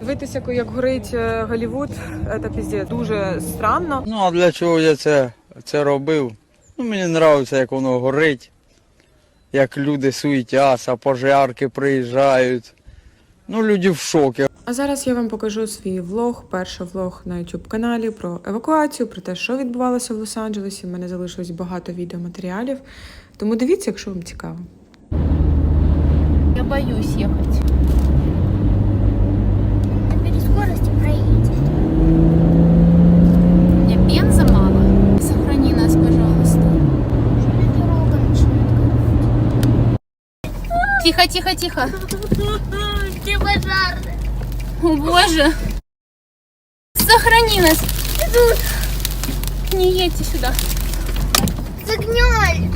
Дивитися, як горить е, Голлівуд, це піздець. Дуже странно. Ну а для чого я це, це робив? Ну мені подобається, як воно горить, як люди суетяться, пожарки приїжджають. Ну, люди в шокі. А зараз я вам покажу свій влог, перший влог на youtube каналі про евакуацію, про те, що відбувалося в Лос-Анджелесі. У мене залишилось багато відеоматеріалів. Тому дивіться, якщо вам цікаво. Я боюсь ехать. Набери скорости, проедет. Мне бенза мало. Сохрани нас, пожалуйста. Тихо, тихо, тихо. Где пожарные? О боже. Сохрани нас. Не едьте сюда. Загнали!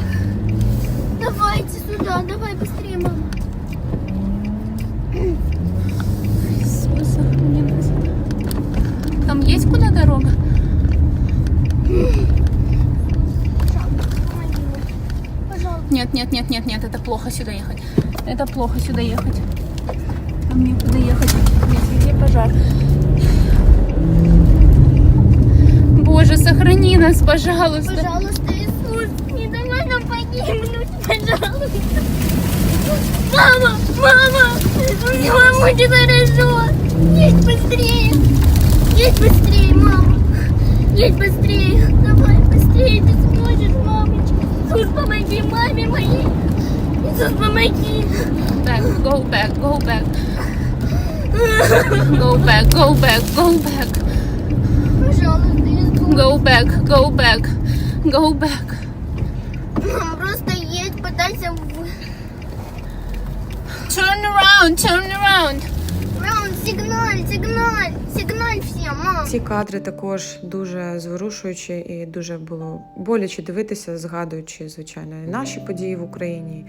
Давайте сюда, давай быстрее, мама. Иисус, сохрани нас. Там есть куда дорога? Мне. Нет, нет, нет, нет, нет, это плохо сюда ехать. Это плохо сюда ехать. Там некуда ехать. Здесь везде пожар. Боже, сохрани нас, пожалуйста. Пожалуйста, Иисус, не давай нам погибнуть, пожалуйста. Мама, мама, все будет хорошо. Едь быстрее. Едь быстрее, мама. Едь быстрее. Давай быстрее, ты сможешь, мамочка. Иисус, помоги маме моей. Иисус, помоги. Back, go back, go back. Go back, go back, go back. Пожалуйста, Иисус. Go back, go back. Go back. Мам, просто едь, пытайся в... Turn around, turn around. Сигналь, сигналь, сигналь всем, мам. Ці кадри також дуже зворушуючі і дуже було боляче дивитися, згадуючи, звичайно, наші події в Україні,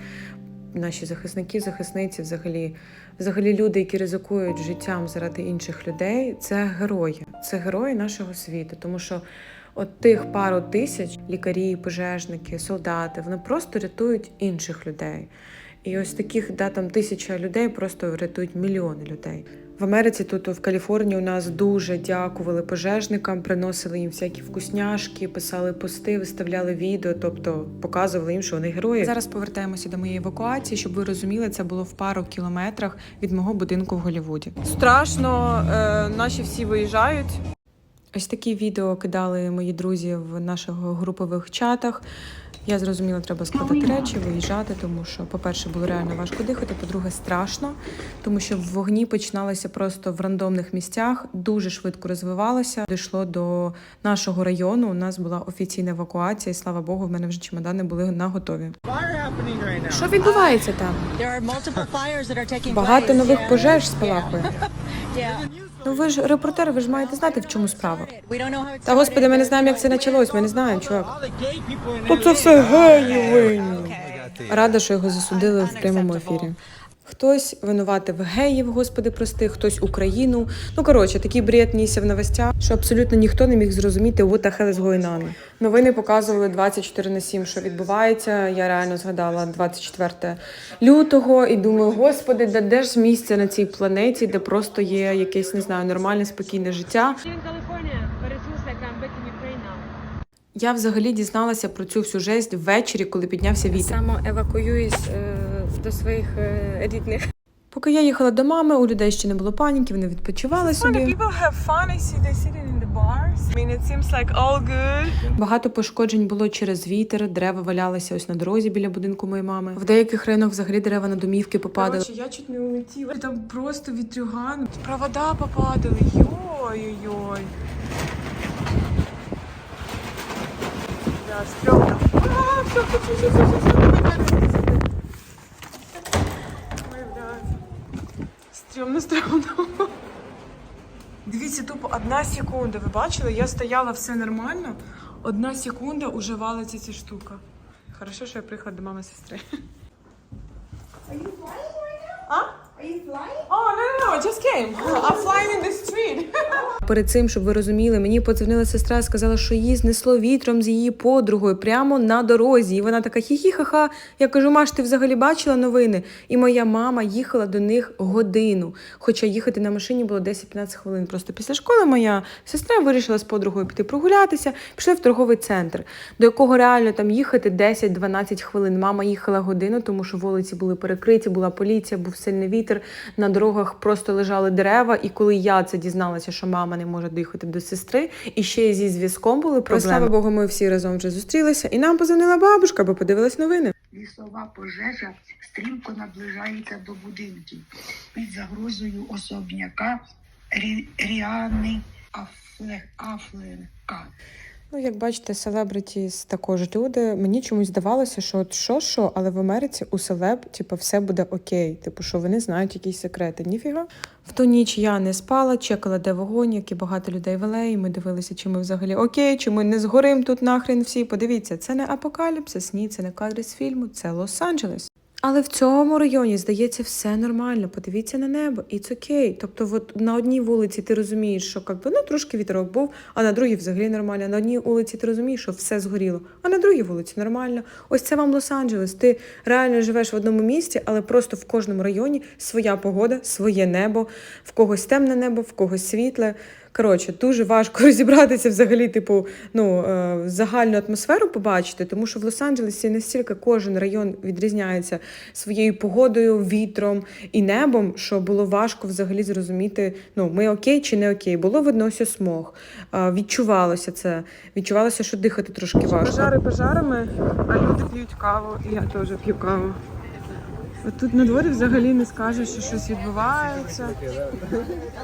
наші захисники, захисниці, взагалі, взагалі люди, які ризикують життям заради інших людей, це герої, це герої нашого світу, тому що. От тих пару тисяч лікарі, пожежники, солдати, вони просто рятують інших людей. І ось таких да, там тисяча людей просто рятують мільйони людей. В Америці, тут в Каліфорнії, у нас дуже дякували пожежникам, приносили їм всякі вкусняшки, писали пости, виставляли відео, тобто показували їм, що вони герої. Зараз повертаємося до моєї евакуації, щоб ви розуміли, це було в пару кілометрах від мого будинку в Голлівуді. Страшно, е, наші всі виїжджають. Ось такі відео кидали мої друзі в наших групових чатах. Я зрозуміла, треба складати речі, виїжджати, тому що, по-перше, було реально важко дихати. По-друге, страшно, тому що вогні починалися просто в рандомних місцях, дуже швидко розвивалося. Дійшло до нашого району. У нас була офіційна евакуація, і слава Богу, в мене вже чемодани були на готові. Що відбувається там? Багато нових пожеж спалахує. Ну ви ж репортери, ви ж маєте знати, в чому справа. Та господи, ми не знаємо, як це почалось. Ми не знаємо, чувак. Тут це все геї винні. Рада, що його засудили в прямому ефірі. Хтось винуватив геїв, господи, прости, хтось Україну. Ну коротше, такий бред нісся в новостях, що абсолютно ніхто не міг зрозуміти, what the hell is going on. Новини показували 24 на 7, що відбувається. Я реально згадала 24 лютого і думаю, господи, де, де ж місце на цій планеті, де просто є якесь, не знаю, нормальне, спокійне життя. now. Я взагалі дізналася про цю всю жесть ввечері, коли піднявся вітер. Само евакуююсь е, до своїх е, рідних. Поки я їхала до мами, у людей ще не було паніки, вони відпочивали собі. Багато пошкоджень було через вітер, дерева валялися ось на дорозі біля будинку моєї мами. В деяких районах взагалі дерева на домівки попадали. Короче, я чуть не улетіла. Там просто вітрюган. Провода попадали. Йой-йой-йой. Да, стрёмно. Стрёмно, стрёмно. Дивіться, тупо одна секунда. Ви бачили? Я стояла все нормально. Одна секунда уже валиться ця штука. Хорошо, що я приїхала до мами сестри. А? Oh, no, no, no, I just came. I'm flying in the street. Перед цим, щоб ви розуміли, мені подзвонила сестра, сказала, що її знесло вітром з її подругою прямо на дорозі. І вона така хі-хі-ха-ха. Я кажу, Маш, ти взагалі бачила новини? І моя мама їхала до них годину. Хоча їхати на машині було 10-15 хвилин. Просто після школи моя сестра вирішила з подругою піти прогулятися, пішли в торговий центр, до якого реально там їхати 10-12 хвилин. Мама їхала годину, тому що вулиці були перекриті, була поліція, був сильний вітер. На дорогах просто лежали дерева. І коли я це дізналася, що мама не може доїхати до сестри, і ще й зі зв'язком були проблеми. Слава Богу, ми всі разом вже зустрілися, і нам позвонила бабушка, бо подивилась новини. Лісова пожежа стрімко наближається до будинків під загрозою особняка Ріани Афле... Афленка. Ну, як бачите, селебритіс також люди. Мені чомусь здавалося, що от що, що, але в Америці у селеб, типу, все буде окей. Типу, що вони знають якісь секрети. Ніфіга. В ту ніч я не спала, чекала, де вогонь, як і багато людей в Елеї. Ми дивилися, чи ми взагалі окей, чи ми не згорим тут нахрен всі. Подивіться, це не апокаліпсис, ні, це не кадри з фільму, це Лос-Анджелес. Але в цьому районі здається все нормально. Подивіться на небо, і це окей. Тобто, от на одній вулиці ти розумієш, що как би, ну трошки вітерок був, а на другій взагалі нормально. На одній вулиці ти розумієш, що все згоріло, а на другій вулиці нормально. Ось це вам Лос-Анджелес. Ти реально живеш в одному місті, але просто в кожному районі своя погода, своє небо, в когось темне небо, в когось світле. Коротше, дуже важко розібратися взагалі, типу, ну, е, загальну атмосферу побачити, тому що в Лос-Анджелесі настільки кожен район відрізняється своєю погодою, вітром і небом, що було важко взагалі зрозуміти, ну, ми окей чи не окей. Було видно ось смог. Е, відчувалося це. Відчувалося, що дихати трошки важко. Пожари пожарами, а люди п'ють каву, і я теж п'ю каву. Тут на дворі взагалі не скажеш, що щось відбувається.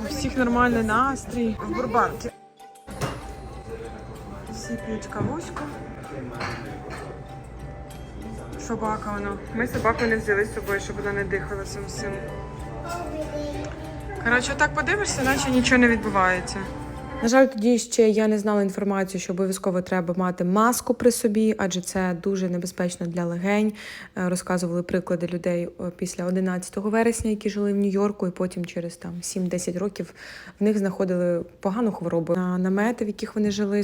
У всіх нормальний настрій. В Бурбанці. Всі п'ють кавуську. Собака воно. Ми собаку не взяли з собою, щоб вона не дихала цим всім. Коротше, так подивишся, наче нічого не відбувається. На жаль, тоді ще я не знала інформацію, що обов'язково треба мати маску при собі, адже це дуже небезпечно для легень. Е, Розказували приклади людей після 11 вересня, які жили в Нью-Йорку, і потім через там 7-10 років в них знаходили погану хворобу на намети, в яких вони жили.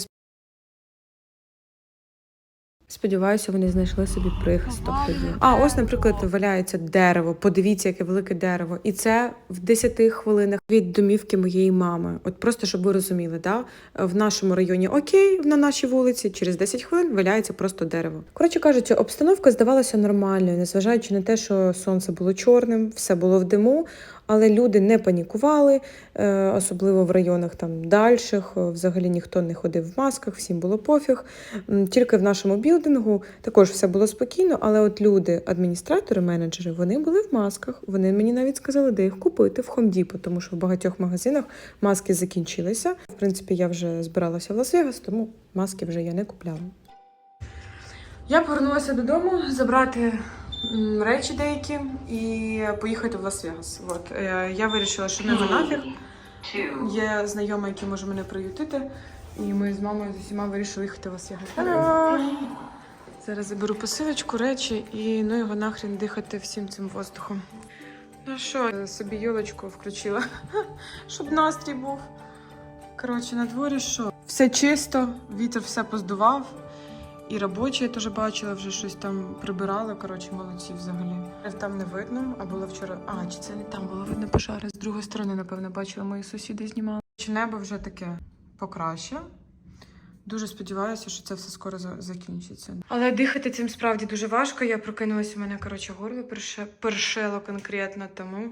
Сподіваюся, вони знайшли собі прихисток тоді. А ось, наприклад, валяється дерево. Подивіться, яке велике дерево. І це в 10 хвилинах від домівки моєї мами. От просто щоб ви розуміли, да? в нашому районі окей, на нашій вулиці, через 10 хвилин валяється просто дерево. Коротше кажучи, обстановка здавалася нормальною, незважаючи на те, що сонце було чорним, все було в диму. Але люди не панікували, е, особливо в районах там дальших. е, Взагалі ніхто не ходив в масках, всім було пофіг. Тільки в нашому білдингу також все було спокійно, але от люди, адміністратори, менеджери, вони були в масках. Вони мені навіть сказали, де їх купити в Depot, тому що в багатьох магазинах маски закінчилися. В принципі, я вже збиралася в Лас-Вегас, тому маски вже я не купляла. Я повернулася додому забрати речі деякі і поїхати в Лас-Вегас. От е, я вирішила, що не на нафіг. Є знайома, які може мене приютити. І ми з мамою з усіма вирішили їхати в Лас-Вегас. Зараз заберу посилочку, речі і ну його нахрен дихати всім цим воздухом. Ну що, е, собі йолочку включила, щоб настрій був. Коротше, на дворі що? Все чисто, вітер все поздував. І робочі я теж бачила, вже щось там прибирали. Коротше, молодці взагалі. Там не видно, а було вчора. А, чи це не там було видно пожари? З другої сторони, напевно, бачила, мої сусіди знімали. Чи небо вже таке покраще. Дуже сподіваюся, що це все скоро закінчиться. Але дихати цим справді дуже важко. Я прокинулася, у мене коротше горло перше, першело конкретно, тому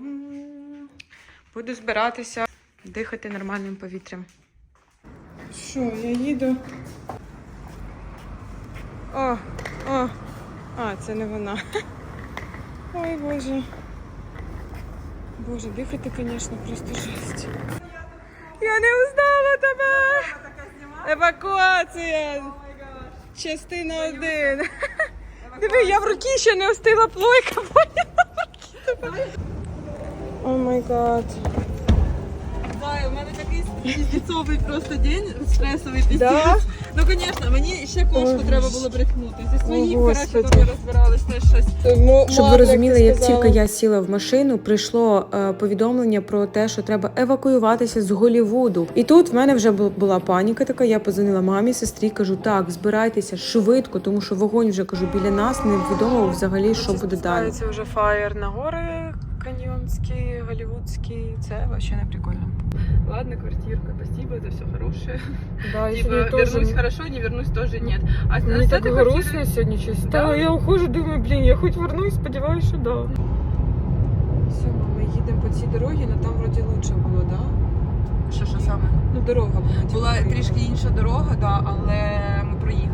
буду збиратися, дихати нормальним повітрям. Що, я їду. О, о, а, це не вона. Ой, Боже. Боже, дихати, звісно, просто жесть. Я не узнала тебе! Евакуація! Частина один. Диви, я в руки ще не остила плойка. О май гад. Буває. У мене такий піздецовий просто день, стресовий піздець. Ну, звісно, мені ще кошку треба було брехнути. Зі своїм, коротше, там ми розбирались теж щось. Щоб ви розуміли, як тільки я сіла в машину, прийшло е, повідомлення про те, що треба евакуюватися з Голівуду. І тут в мене вже була паніка. Така я позвонила мамі, сестрі, кажу: так, збирайтеся швидко, тому що вогонь вже кажу біля нас. Невідомо взагалі, що буде далі. Це вже фаєр на гори каньйонські, голівудські. Це взагалі не прикольно. Ладно, квартирка, спасибо, это все хорошее. Да, я Типа, сьогодні теж- вернусь хорошо, не вернусь тоже нет. А Мені с так этой грустно квартиры- сьогодні щось. Да? Та я ухожу, думаю, блін, я хоч вернусь, сподіваюся, що да. Все, ми їдемо по цій дорогі, але там вроді лучше було, да? Що, що саме? Ну, дорога була. Була типу, трішки інша дорога, да, але ми проїхали її.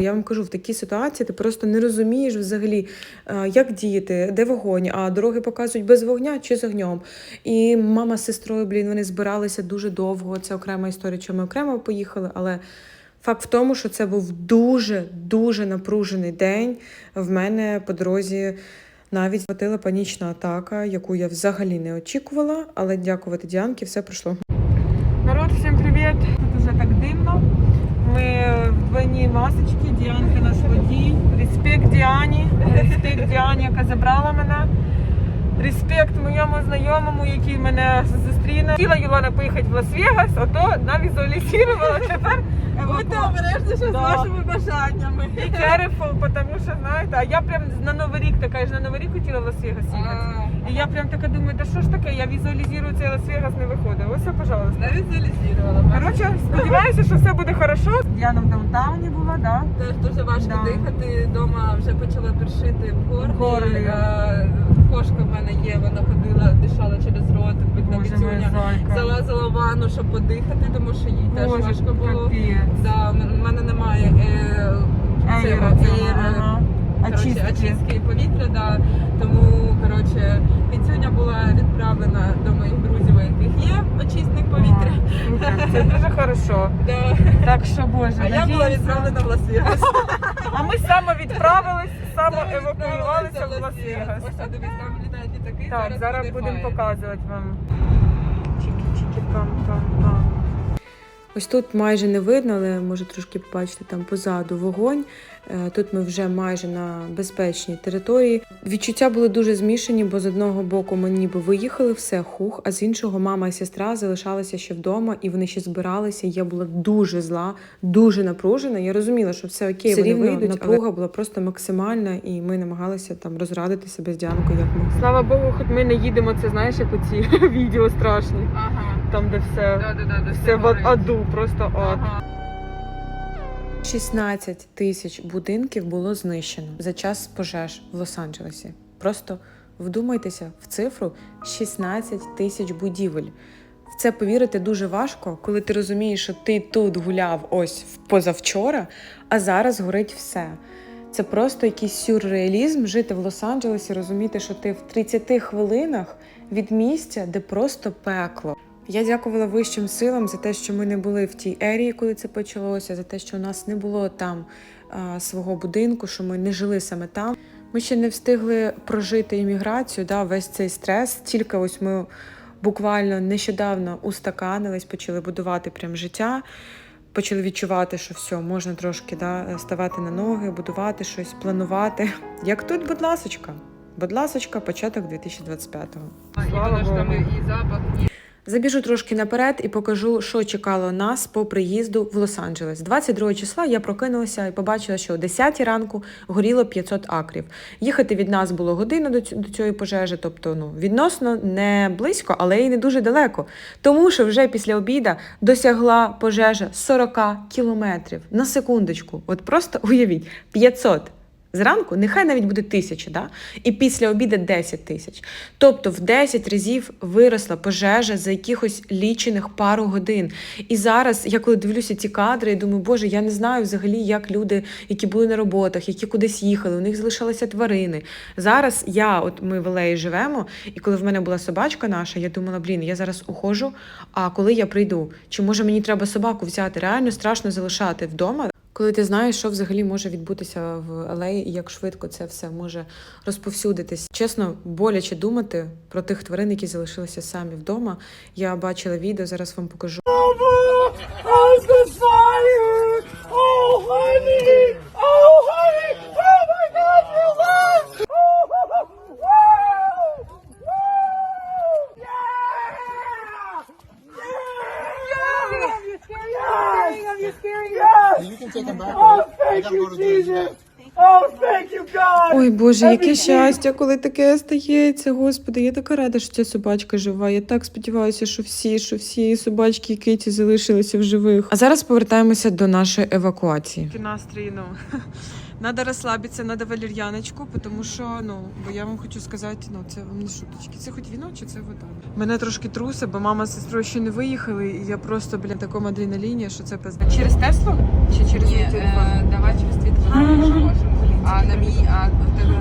Я вам кажу, в такій ситуації ти просто не розумієш взагалі, е, як діяти, де вогонь, а дороги показують без вогня чи з огнем. І мама з сестрою, блін, вони збиралися дуже довго. Це окрема історія, чому ми окремо поїхали. Але факт в тому, що це був дуже дуже напружений день. В мене по дорозі. Навіть хватила панічна атака, яку я взагалі не очікувала, але дякувати Діанки, все пройшло. Народ, всім привіт! Тут уже так дивно. Ми в винній масочці, Діанка наш водій. Респект Діані, респект Діані, яка забрала мене. Респект моєму знайомому, який мене зустріне. Хотіла Юлана поїхати в Лас-Вегас, ото навізуалізувала тепер. Будьте обережніше з вашими бажаннями. І careful, тому що знаєте, а я прям на Новий рік така я ж на Новий рік хотіла в Лас-Вегас їхати. І я прям така думаю, да що ж таке, я візуалізую цей Лас-Вегас не виходить. Ось, пожалуйста. Навіть залізірувала. Коротше, сподіваюся, що все буде хорошо. Діана в даунтауні була, да? Теж дуже важко Да. дихати. Дома вже почала першити в горлі. Горлі. Е, Кошка в мене є, вона ходила, дишала через рот, зайка. Залазила в ванну, щоб подихати, тому що їй теж Боже, важко було. Да, в мене немає е, цього, ага. коротше, Очистки. очистки повітря, да. тому коротше, Піцюня була відправлена до моїх друзів, у є очисник повітря. Супер, Це дуже хорошо. Да. Так що, Боже, А я була надіюся. відправлена в Лас-Вегас. А ми самовідправились, самоевакуювалися Евакуювалися в Лас-Вегас. Ось дивись, там літають літаки. Так, зараз буде будемо фаєр. показувати вам. Чики-чики-пам-пам-пам. Ось тут майже не видно, але може трошки побачити там позаду вогонь. Е, Тут ми вже майже на безпечній території. Відчуття були дуже змішані, бо з одного боку ми ніби виїхали, все хух, а з іншого мама і сестра залишалися ще вдома, і вони ще збиралися. Я була дуже зла, дуже напружена. Я розуміла, що все окей, Все вони рівно вийдуть. напруга Напруга була просто максимальна, і ми намагалися там розрадити себе з Діанкою, як ми. Слава Богу, хоч ми не їдемо, це знаєш, як оці відео страшні. Ага. Там, де все, Да, да, да, де все в аду, просто ад. Ага. 16 тисяч будинків було знищено за час пожеж в Лос-Анджелесі. Просто вдумайтеся в цифру 16 тисяч будівель. В це повірити дуже важко, коли ти розумієш, що ти тут гуляв ось позавчора, а зараз горить все. Це просто якийсь сюрреалізм жити в Лос-Анджелесі, розуміти, що ти в 30 хвилинах від місця, де просто пекло. Я дякувала вищим силам за те, що ми не були в тій ерії, коли це почалося, за те, що у нас не було там а, свого будинку, що ми не жили саме там. Ми ще не встигли прожити імміграцію, да, весь цей стрес. Тільки ось ми буквально нещодавно устаканились, почали будувати прям життя. Почали відчувати, що все, можна трошки да, ставати на ноги, будувати щось, планувати. Як тут, будь ласочка, будь ласочка, початок 2025-го. І Слава Богу. і запах, і Забіжу трошки наперед і покажу, що чекало нас по приїзду в Лос-Анджелес. 22 числа я прокинулася і побачила, що о 10 ранку горіло 500 акрів. Їхати від нас було година до цієї пожежі, тобто ну відносно не близько, але й не дуже далеко. Тому що вже після обіда досягла пожежа 40 кілометрів на секундочку. От просто уявіть, 500. Зранку нехай навіть буде тисяча, да? і після обіду 10 тисяч. Тобто в 10 разів виросла пожежа за якихось лічених пару годин. І зараз я коли дивлюся ці кадри, я думаю, боже, я не знаю взагалі, як люди, які були на роботах, які кудись їхали, у них залишалися тварини. Зараз я, от ми в Елеї живемо, і коли в мене була собачка наша, я думала, блін, я зараз ухожу. А коли я прийду, чи може мені треба собаку взяти? Реально страшно залишати вдома. Коли ти знаєш, що взагалі може відбутися в LA і як швидко це все може розповсюдитись. Чесно, боляче думати про тих тварин, які залишилися самі вдома. Я бачила відео, зараз вам покажу. Ой Боже, яке щастя, коли таке стається. Господи, я така рада, що ця собачка жива. Я так сподіваюся, що всі, що всі собачки і киті залишилися в живих. А зараз повертаємося до нашої евакуації. настрій, ну. Надо розслабитися, надо валер'яночку, тому що, ну, бо я вам хочу сказати, ну, це вам не шуточки. Це хоч віно чи це вода? Мене трошки труси, бо мама з сестрою ще не виїхали, і я просто, блін, в такому адреналіні, що це пизда. Через Теслу? Чи через мій телефон? давай через твій телефон. А на мій, а тебе.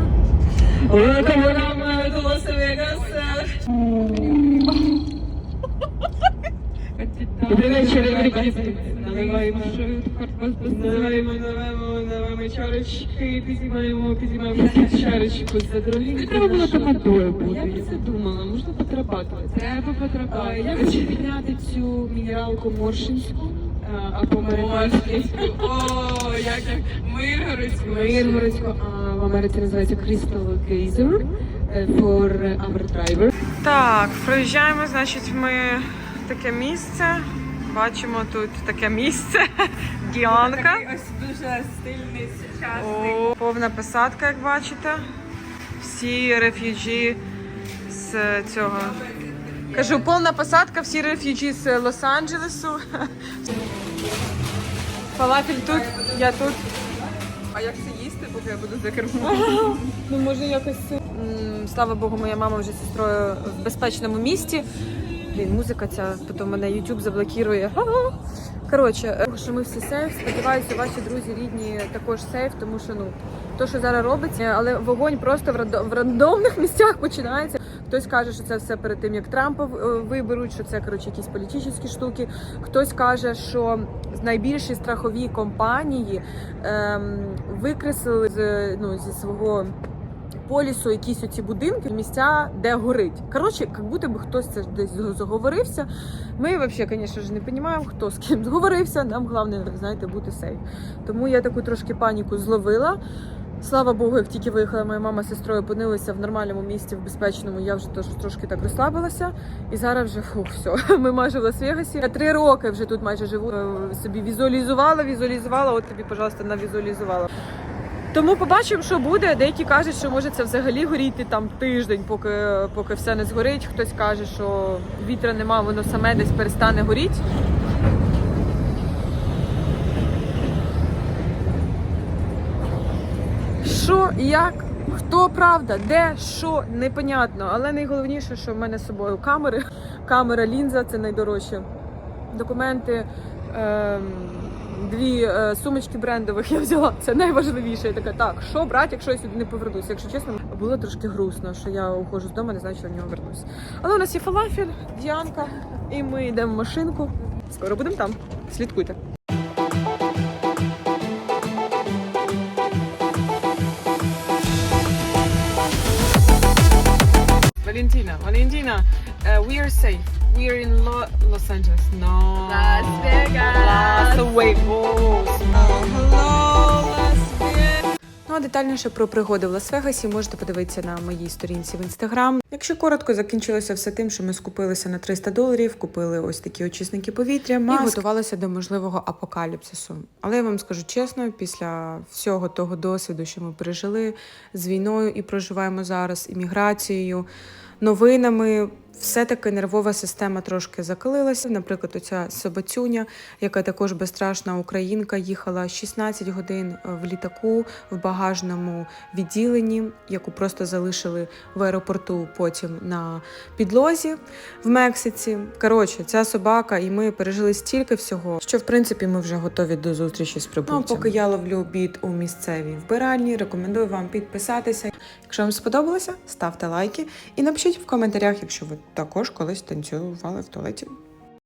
Добрий вечір, everybody. Наливаємо швидко, наливаємо, наливаємо, наливаємо чарочки, підіймаємо, підіймаємо чарочку за другим. Треба було топатою бути. Я про це думала, можна потрапати. Треба потрапати. Я хочу підняти цю мінералку Моршинську, а, або Моршинську. О, як як Миргородську. Миргородську, а в Америці називається Crystal Geyser е, for our driver. Так, проїжджаємо, значить, ми таке місце. Бачимо тут таке місце. Діанка. Ось дуже стильний, сучасний. О, повна посадка, як бачите. Всі реф'юджі з цього. Кажу, повна посадка, всі реф'юджі з Лос-Анджелесу. Фалафель тут, я тут. А як це їсти, поки я буду за кермом? Ну, може, якось. Слава Богу, моя мама вже з сестрою в безпечному місті. Блін, музика ця, потім мене YouTube заблокує. Ага. Коротше, е, що ми всі сейф. Сподіваюся, ваші друзі рідні також сейф, тому що ну то, що зараз робиться, але вогонь просто в рандомних місцях починається. Хтось каже, що це все перед тим, як Трампа е, виберуть, що це коротше якісь політичні штуки. Хтось каже, що найбільші страхові компанії ем, викреслили з ну зі свого полісу якісь оці будинки, місця, де горить. Коротше, як будто би хтось це десь заговорився. Ми взагалі, звісно ж, не розуміємо, хто з ким зговорився. Нам головне, знаєте, бути сейф. Тому я таку трошки паніку зловила. Слава Богу, як тільки виїхала моя мама з сестрою, опинилися в нормальному місці, в безпечному. Я вже теж трошки так розслабилася. І зараз вже фух, все. Ми майже в Лас-Вегасі. Я три роки вже тут майже живу. Е, Собі візуалізувала, візуалізувала. От тобі, пожалуйста, навізуалізувала. Тому побачимо, що буде. Деякі кажуть, що може це взагалі горіти там тиждень, поки, поки все не згорить. Хтось каже, що вітра нема, воно саме десь перестане горіти. Що, як, хто правда, де, що, непонятно. Але найголовніше, що в мене з собою камери. Камера лінза це найдорожче. Документи. Ем, дві е, сумочки брендових я взяла. Це найважливіше. Я така, так, що брати, якщо я сюди не повернуся. Якщо чесно, було трошки грустно, що я уходжу з дому, не знаю, що в нього вернусь. Але у нас є фалафель, Діанка, і ми йдемо в машинку. Скоро будемо там. Слідкуйте. Valentina, Valentina, uh, we are safe. We are in Lo- Los Angeles. No. Las Vegas. Las Vegas. Hello, Las Vegas. Ну а детальніше про пригоди в Лас-Вегасі можете подивитися на моїй сторінці в інстаграм. Якщо коротко, закінчилося все тим, що ми скупилися на 300 доларів, купили ось такі очисники повітря, маск, і готувалися до можливого апокаліпсису. Але я вам скажу чесно, після всього того досвіду, що ми пережили з війною і проживаємо зараз, імміграцією, новинами. Все-таки нервова система трошки закалилася. Наприклад, оця собацюня, яка також безстрашна українка, їхала 16 годин в літаку в багажному відділенні, яку просто залишили в аеропорту потім на підлозі в Мексиці. Коротше, ця собака, і ми пережили стільки всього, що в принципі ми вже готові до зустрічі з прибуттям. Ну, поки я ловлю обід у місцевій вбиральні, рекомендую вам підписатися. Якщо вам сподобалося, ставте лайки і напишіть в коментарях, якщо ви також колись танцювали в туалеті.